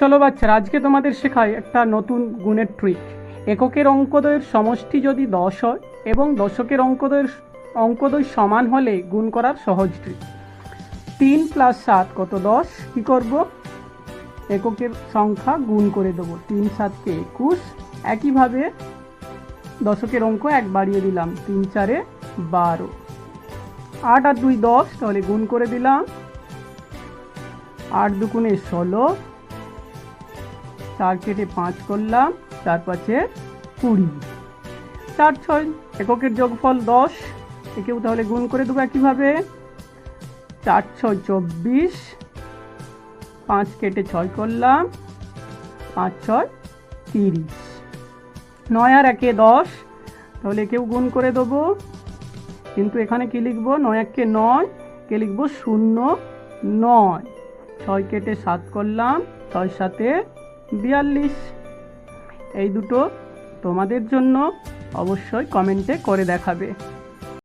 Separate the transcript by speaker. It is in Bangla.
Speaker 1: চলো বাচ্চারা, আজকে তোমাদের শেখাই একটা নতুন গুণের ট্রিক এককের অঙ্কদয়ের সমষ্টি যদি দশ হয় এবং দশকের অঙ্কদয়ের অঙ্কদয় সমান হলে গুণ করার সহজ ট্রিক তিন প্লাস সাত কত দশ? কী করব? এককের সংখ্যা গুণ করে দেবো। তিন সাতকে একুশ। একইভাবে দশকের অঙ্ক এক বাড়িয়ে দিলাম। তিন চারে বারো। আট আর দুই দশ, তাহলে গুণ করে দিলাম। আট দুগুণে ষোলো। চার কেটে পাঁচ করলাম, চার পাঁচে কুড়ি। চার ছয়, এককের যোগফল দশ। একেও তাহলে গুণ করে দেবো একইভাবে। চার ছয় চব্বিশ, পাঁচ কেটে ছয় করলাম, পাঁচ ছয় তিরিশ। নয় আর একে দশ, তাহলে কেউ গুণ করে দেবো। কিন্তু এখানে কি লিখব? নয় এককে নয় কে লিখব শূন্য নয়। ছয় কেটে সাত করলাম, ছয় সাতে বিয়াল্লিশ। এই দুটো তোমাদের জন্য অবশ্যই কমেন্টে করে দেখাবে।